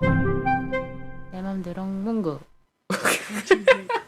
내 맘대로 문구.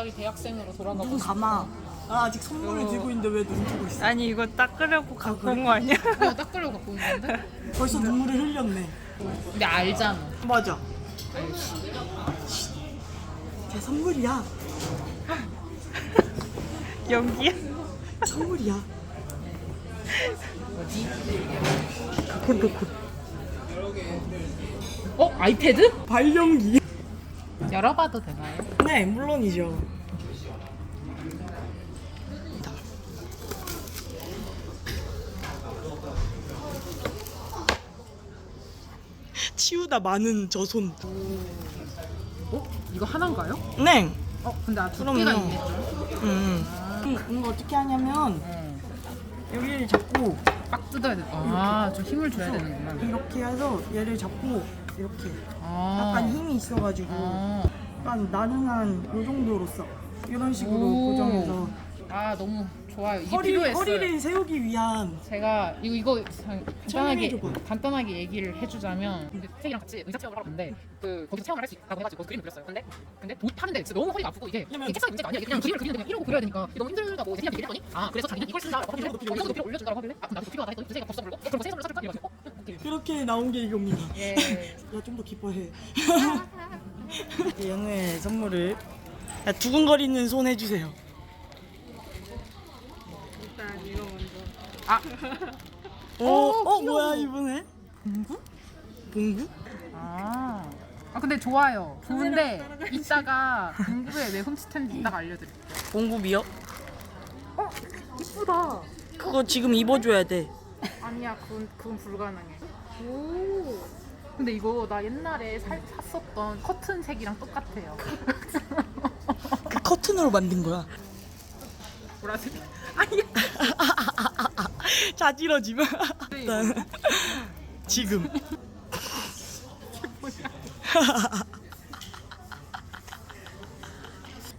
갑자기 대학생으로 돌아가고 눈. 감아. 나 아직 선물을 들고 있는데 왜 눈 뜨고 있어? 아니 이거 닦으려고 갖고 온 거 아니야? 그거 닦으려고 갖고 온 건데? 벌써 눈물이 흘렸네. 근데 알잖아. 맞아. 제 선물이야. 연기야? 선물이야. 뭐지? 콘도콘. 어? 아이패드? 발연기. 열어봐도 되나요? 네, 물론이죠. 치우다 많은 저 손. 어? 이거 하나인가요? 네. 어? 근데 아, 두 개가 그럼요. 있네 좀. 음. 음, 이거 어떻게 하냐면 응. 여기를 잡고 빡 뜯어야 돼. 아, 좀 힘을 줘야 되는구나. 이렇게 해서 얘를 잡고 이렇게 아. 약간 힘이 있어가지고 아. 약간 나른한 요 정도로 써. 이런 식으로 오. 고정해서 아, 너무 좋아요. 이게 허리, 필요했어요. 허리를 세우기 위한 제가 이거 이거 참 간단하게. 간단하게 얘기를 해주자면 근데 선생이랑 같이 의사 체험을 하러 갔는데 그 거기서 체험을 할 수 있다고 해가지고 그림을 그렸어요. 근데 근데 도 타는데 진짜 너무 허리가 아프고 이게 이게 책상이 문제가 아니야. 이게 그냥 그림을 그리는데 그냥 이러고 그려야 되니까 이게 너무 힘들다고 제니한테 얘기했더니 아 그래서 자기는 이걸 쓴다고 하길래 어느 정도 필요 올려준다고 하길래 아 그럼 나도 필요하다 했더니 선생이가 덥석 불고 어, 그럼 세선을 사줄까? 이래가지고 어? 오케이. 그렇게 나온 게 이겁니다. 예. 야 좀 더 기뻐해. 연우의 선물을 야, 두근거리는 손 해주세요. 일단 이거 먼저. 아 어, 오, 어 귀여워. 뭐야 이번에? 봉구? 봉구? 아. 아 근데 좋아요. 좋은데 이따가 궁금해 왜 훔치는지 이따가 알려드릴게요. 봉구비요? 어 이쁘다. 그거 지금 입어줘야 돼. 아니야 그건 그건 불가능해. 오. 근데 이거 나 옛날에 살, 샀었던 커튼 색이랑 똑같아요. 그 커튼으로 만든 거야. 보라색. 자지러지 마. 일단 지금.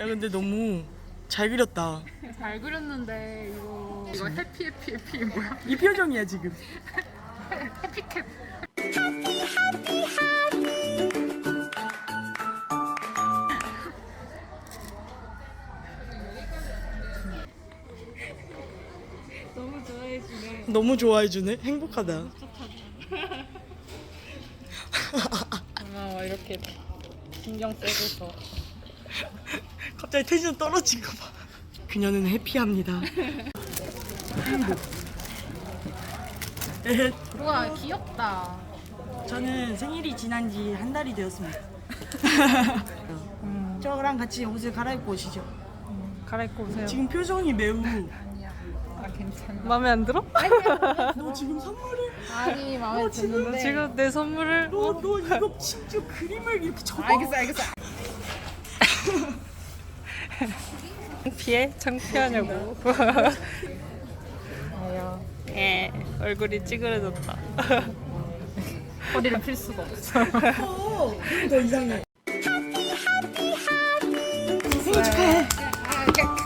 야 근데 너무 잘 그렸다. 잘 그렸는데 이거 이거 해피 해피 해피 뭐야? 이 표정이야 지금. 해피캡. 너무 좋아해 주네. 행복하다. 고마워 이렇게 신경 써줘서. 갑자기 텐션 떨어진 거 봐. 그녀는 해피합니다. 행복. 에헤, 우와 귀엽다. 저는 생일이 지난 지 한 달이 되었습니다. 저랑 같이 옷을 갈아입고 오시죠. 갈아입고 오세요. 지금 표정이 매우 괜찮아. 마음에 안 들어? 너 지금 선물을 아니 마음에 어, 지금 드는데. 지금 내 선물을 너, 너 이거 심지어 그림을 이렇게 적어 알겠어 알겠어. 창피해? 창피하냐고. 예, 얼굴이 찌그러졌다. 허리를 필 수가 없어. 어, 더 이상해 생일 축하해 아,